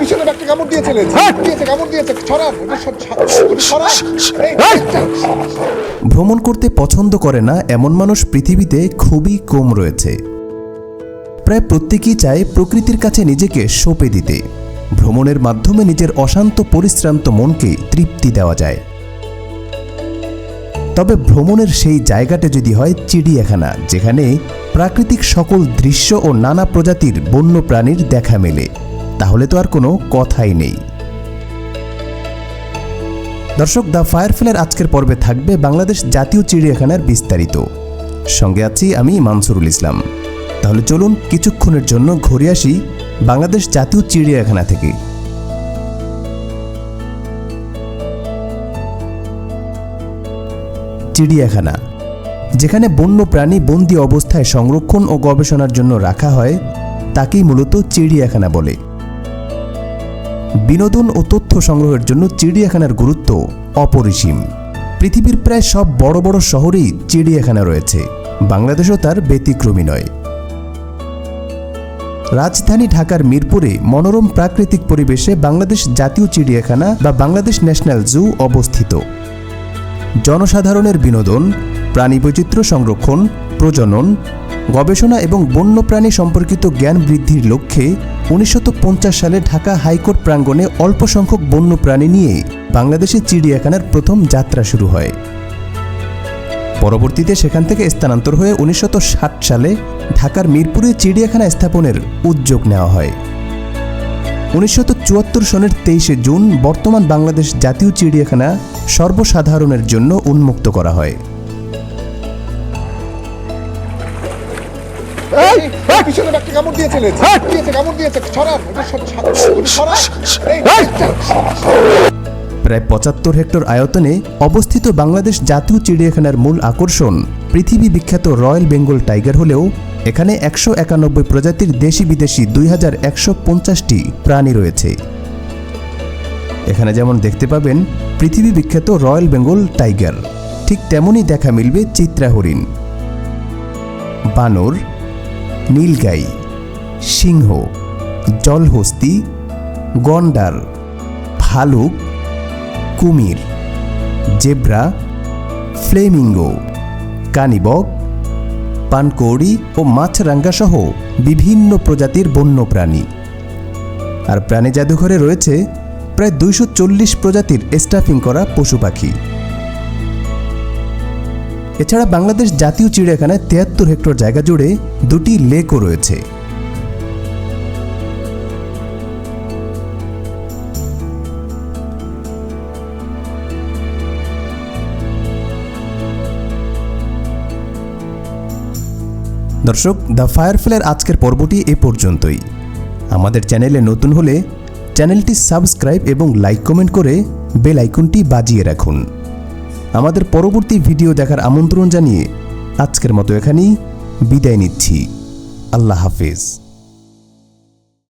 পিছনে একটা কামড় দিয়েছে কামড় দিয়েছে। ছড়ান ভ্রমণ করতে পছন্দ করে না এমন মানুষ পৃথিবীতে খুবই কম রয়েছে। প্রায় প্রত্যেকেই চায় প্রকৃতির কাছে নিজেকে সঁপে দিতে। ভ্রমণের মাধ্যমে নিজের অশান্ত পরিশ্রান্ত মনকে তৃপ্তি দেওয়া যায়। তবে ভ্রমণের সেই জায়গাটা যদি হয় চিড়িয়াখানা, যেখানে প্রাকৃতিক সকল দৃশ্য ও নানা প্রজাতির বন্য প্রাণীর দেখা মেলে। তাহলে তো আর কোনো কথাই নেই। দর্শক, দ্য ফায়ারফ্লের আজকের পর্বে থাকবে বাংলাদেশ জাতীয় চিড়িয়াখানার বিস্তারিত। সঙ্গে আছি আমি মানসুরুল ইসলাম। তাহলে চলুন কিছুক্ষণের জন্য ঘুরে আসি বাংলাদেশ জাতীয় চিড়িয়াখানা থেকে। চিড়িয়াখানা, যেখানে বন্য প্রাণী বন্দি অবস্থায় সংরক্ষণ ও গবেষণার জন্য রাখা হয়, তাকেই মূলত চিড়িয়াখানা বলে। বিনোদন ও তথ্য সংগ্রহের জন্য চিড়িয়াখানার গুরুত্ব অপরিসীম। পৃথিবীর প্রায় সব বড় বড় শহরেই চিড়িয়াখানা রয়েছে। বাংলাদেশও তার ব্যতিক্রমী নয়। রাজধানী ঢাকার মিরপুরে মনোরম প্রাকৃতিক পরিবেশে বাংলাদেশ জাতীয় চিড়িয়াখানা বা বাংলাদেশ ন্যাশনাল জু অবস্থিত। জনসাধারণের বিনোদন প্রাণীবৈচিত্র্য সংরক্ষণ, প্রজনন, গবেষণা এবং বন্যপ্রাণী সম্পর্কিত জ্ঞান বৃদ্ধির লক্ষ্যে উনিশশো পঞ্চাশ সালে ঢাকা হাইকোর্ট প্রাঙ্গণে অল্প সংখ্যক বন্যপ্রাণী নিয়ে বাংলাদেশের চিড়িয়াখানার প্রথম যাত্রা শুরু হয়। পরবর্তীতে সেখান থেকে স্থানান্তর হয়ে উনিশশো সালে ঢাকার মিরপুরে চিড়িয়াখানা স্থাপনের উদ্যোগ নেওয়া হয়। উনিশশো সনের তেইশে জুন বর্তমান বাংলাদেশ জাতীয় চিড়িয়াখানা সর্বসাধারণের জন্য উন্মুক্ত করা হয়। প্রায় পঁচাত্তর হেক্টর আয়তনে অবস্থিত বাংলাদেশ জাতীয় চিড়িয়াখানার মূল আকর্ষণ। পৃথিবী বিখ্যাত রয়্যাল বেঙ্গল টাইগার হলেও এখানে একশো একানব্বই প্রজাতির দেশি বিদেশি দুই হাজার একশো পঞ্চাশটি প্রাণী রয়েছে। এখানে যেমন দেখতে পাবেন, পৃথিবী বিখ্যাত রয়্যাল বেঙ্গল টাইগার। ঠিক তেমনই দেখা মিলবে চিত্রা হরিণ বানর, নীলগাই, সিংহ, জলহস্তি, গন্ডার, ভালুক, কুমির, জেব্রা, ফ্লেমিঙ্গো, কানিবক, পানকৌড়ি ও মাছরাঙ্গা সহ বিভিন্ন প্রজাতির বন্যপ্রাণী। আর প্রাণী জাদুঘরে রয়েছে প্রায় দুইশো চল্লিশ প্রজাতির স্টাফিং করা পশু পাখি। এছাড়া বাংলাদেশ জাতীয় চিড়িয়াখানায় তিয়াত্তর হেক্টর জায়গা জুড়ে দুটি লেকও রয়েছে। দর্শক, দ্য ফায়ারফ্লের আজকের পর্বটি এ পর্যন্তই। আমাদের চ্যানেলে নতুন হলে চ্যানেলটি সাবস্ক্রাইব এবং লাইক কমেন্ট করে বেল আইকনটি বাজিয়ে রাখুন। আমাদের পরবর্তী ভিডিও দেখার আমন্ত্রণ জানিয়ে আজকের মতো এখানেই বিদায় নিচ্ছি। আল্লাহ হাফেজ।